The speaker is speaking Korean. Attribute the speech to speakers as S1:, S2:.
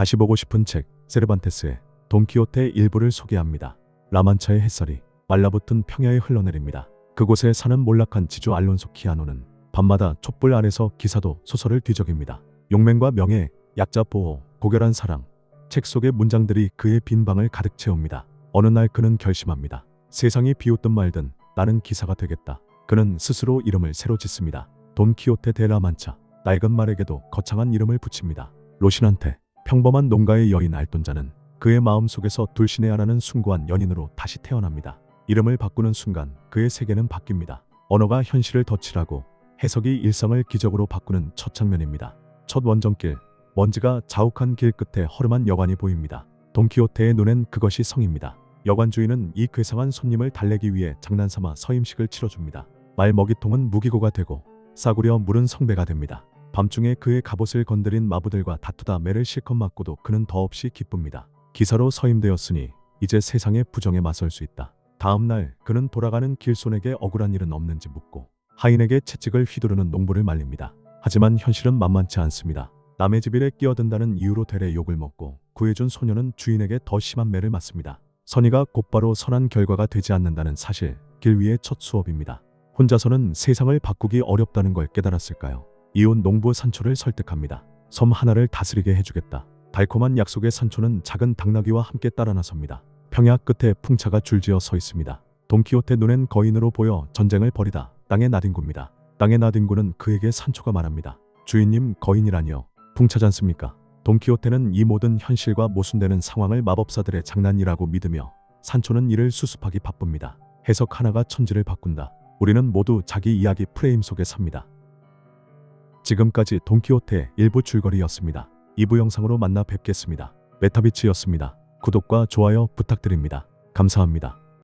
S1: 다시 보고 싶은 책 세르반테스의 돈키호테 일부를 소개합니다. 라만차의 햇살이 말라붙은 평야에 흘러내립니다. 그곳에 사는 몰락한 지주 알론소 키아노는 밤마다 촛불 아래서 기사도 소설을 뒤적입니다. 용맹과 명예, 약자 보호, 고결한 사랑, 책 속의 문장들이 그의 빈 방을 가득 채웁니다. 어느 날 그는 결심합니다. 세상이 비웃든 말든 나는 기사가 되겠다. 그는 스스로 이름을 새로 짓습니다. 돈키호테 데 라만차. 낡은 말에게도 거창한 이름을 붙입니다. 로신한테 평범한 농가의 여인 알돈자는 그의 마음속에서 둘신해야라는 숭고한 연인으로 다시 태어납니다. 이름을 바꾸는 순간 그의 세계는 바뀝니다. 언어가 현실을 덧칠하고 해석이 일상을 기적으로 바꾸는 첫 장면입니다. 첫 원정길, 먼지가 자욱한 길 끝에 허름한 여관이 보입니다. 돈키호테의 눈엔 그것이 성입니다. 여관 주인은 이 괴상한 손님을 달래기 위해 장난삼아 서임식을 치러줍니다. 말 먹이통은 무기고가 되고 싸구려 물은 성배가 됩니다. 밤중에 그의 갑옷을 건드린 마부들과 다투다 매를 실컷 맞고도 그는 더없이 기쁩니다. 기사로 서임되었으니 이제 세상의 부정에 맞설 수 있다. 다음 날 그는 돌아가는 길손에게 억울한 일은 없는지 묻고 하인에게 채찍을 휘두르는 농부를 말립니다. 하지만 현실은 만만치 않습니다. 남의 집 일에 끼어든다는 이유로 되레 욕을 먹고 구해준 소녀는 주인에게 더 심한 매를 맞습니다. 선의가 곧바로 선한 결과가 되지 않는다는 사실, 길 위의 첫 수업입니다. 혼자서는 세상을 바꾸기 어렵다는 걸 깨달았을까요? 이혼 농부 산초를 설득합니다. 섬 하나를 다스리게 해주겠다. 달콤한 약속의 산초는 작은 당나귀와 함께 따라 나섭니다. 평야 끝에 풍차가 줄지어 서 있습니다. 돈키호테 눈엔 거인으로 보여 전쟁을 벌이다 땅의 나딘구입니다. 땅의 나딘구는 그에게 산초가 말합니다. 주인님 거인이라니요. 풍차잖습니까? 돈키호테는 이 모든 현실과 모순되는 상황을 마법사들의 장난이라고 믿으며 산초는 이를 수습하기 바쁩니다. 해석 하나가 천지를 바꾼다. 우리는 모두 자기 이야기 프레임 속에 삽니다. 지금까지 돈키호테 일부 줄거리였습니다. 2부 영상으로 만나 뵙겠습니다. 메타비치였습니다. 구독과 좋아요 부탁드립니다. 감사합니다.